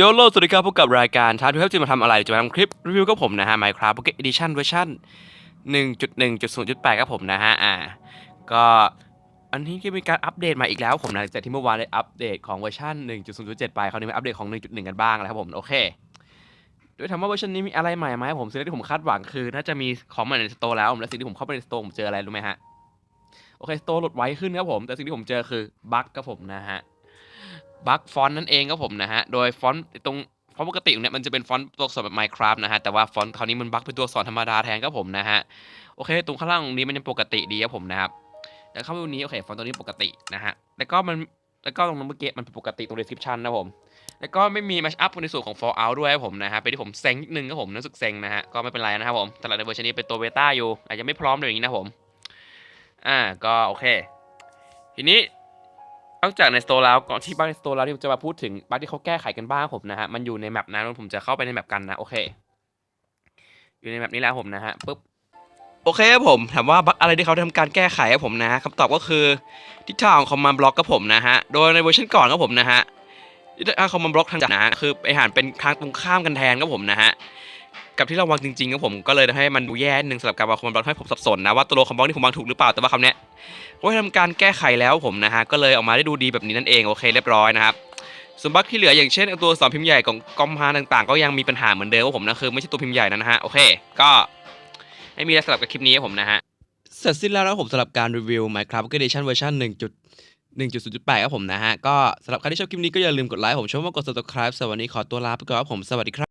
โยโลสวัสดีครับพบกับรายการท้าทุกท่านจะมาทำอะไร จะมาทำคลิปรีวิวกับผมนะฮะ Minecraft Pocket Edition เวอร์ชัน1.1.0.8 ครับผมนะฮะ อ่า ก็อันนี้ก็มีการอัปเดตมาอีกแล้วผมนะจากที่เมื่อวานได้อัปเดตของเวอร์ชัน1.0.7 ไปคราวนี้มาอัปเดตของ 1.1 กันบ้างแล้วครับผม โอเค โดยถามว่าเวอร์ชันนี้มีอะไรใหม่ไหมผมสิ่งที่ผมคาดหวังคือ น่าจะมีของใหม่ในสโตร์แล้วและสิ่งที่ผมเข้าไปในสโตร์ผมเจออะไรรู้ไหมฮะ โอเคสโตร์โหลดไวขึ้นครับผม แต่สิ่งที่ผมเจอคือบั๊กครับผมนะฮะ บั๊กฟอนต์นั่นเองครับผมนะฮะ โดยฟอนต์ตรงฟอนต์ปกติเนี่ยมันจะเป็นฟอนต์ตัวอักษรแบบ Minecraft นะฮะ แต่ว่าฟอนต์คราวนี้มันบั๊กเป็นตัวอักษรธรรมดาแทนครับผมนะฮะ โอเค ตรงข้างล่างตรงนี้มันยังปกติดีครับผมนะครับ แล้วเข้าไปตรงนี้โอเค ฟอนต์ตัวนี้ปกตินะฮะ แล้วก็มัน แล้วก็ตรงนั้นเมื่อกี้มันเป็นปกติตรง description นะผม แล้วก็ไม่มี mash up ในส่วนของ fallout ด้วยครับผมนะฮะ เป็นที่ผมเซ็งนิดนึงครับผมรู้สึกเซ็งนะฮะ ก็ไม่เป็นไรนะครับผมสำหรับในเวอร์ชันนี้เป็นตัวเบต้าอยู่อาจจะไม่พร้อมเลยอย่างนี้นะผม อ่า ก็โอเค ทีนี้ นอกจากในสโตร์แล้วก่อนที่บ้านในสโตร์แล้วที่ผมจะมาพูดถึงบั๊กที่เขาแก้ไขกันบ้างผมนะฮะมันอยู่ในแมปนั้นผมจะเข้าไปในแมปกันนะโอเค อยู่ในแมปนี้แล้วผมนะฮะปุ๊บโอเคครับผมถามว่าบั๊กอะไรที่เขาทำการแก้ไขครับผมนะฮะคำตอบก็คือทิศทางของคอมมานด์บล็อกครับผมนะฮะโดยในเวอร์ชันก่อนครับผมนะฮะทิศทางคอมมานด์บล็อกทางจากนะคือไปหันเป็นทางตรงข้ามกันแทนครับผมนะฮะ กับที่เราวางจริงๆครับผมก็เลยทำให้มันดูแย่นึงสำหรับการวางคอมมานด์บล็อกให้ผมสับสนนะว่าตัวคอมมานด์บล็อกที่ผมวางถูกหรือเปล่าแต่ว่าคำนี้ยก็ได้ทำการแก้ไขแล้วผมนะฮะก็เลยออกมาได้ดูดีแบบนี้นั่นเองโอเคเรียบร้อยนะครับส่วนบั๊กที่เหลืออย่างเช่นตัวสอนพิมพ์ใหญ่ของกอมพาต่างๆ ก็ยังมีปัญหาเหมือนเดิมว่าผมนะคือไม่ใช่ตัวพิมพ์ใหญ่นะฮะโอเคก็ไม่มีอะไรสำหรับกับคลิปนี้ผมนะฮะเสร็จสิ้นแล้วนะผมสำหรับการรีวิว Minecraft Pocket Edition เวอร์ชัน1.1.0.8ครับผมนะฮะก็สำหรับใครที่ชอบคลิปนี้ก็อย่าลืมกดไลค์ผมชอบว่ากด subscribe สวันนี้ขอตัวลาไปก่อนครับผมสวัสดีครับ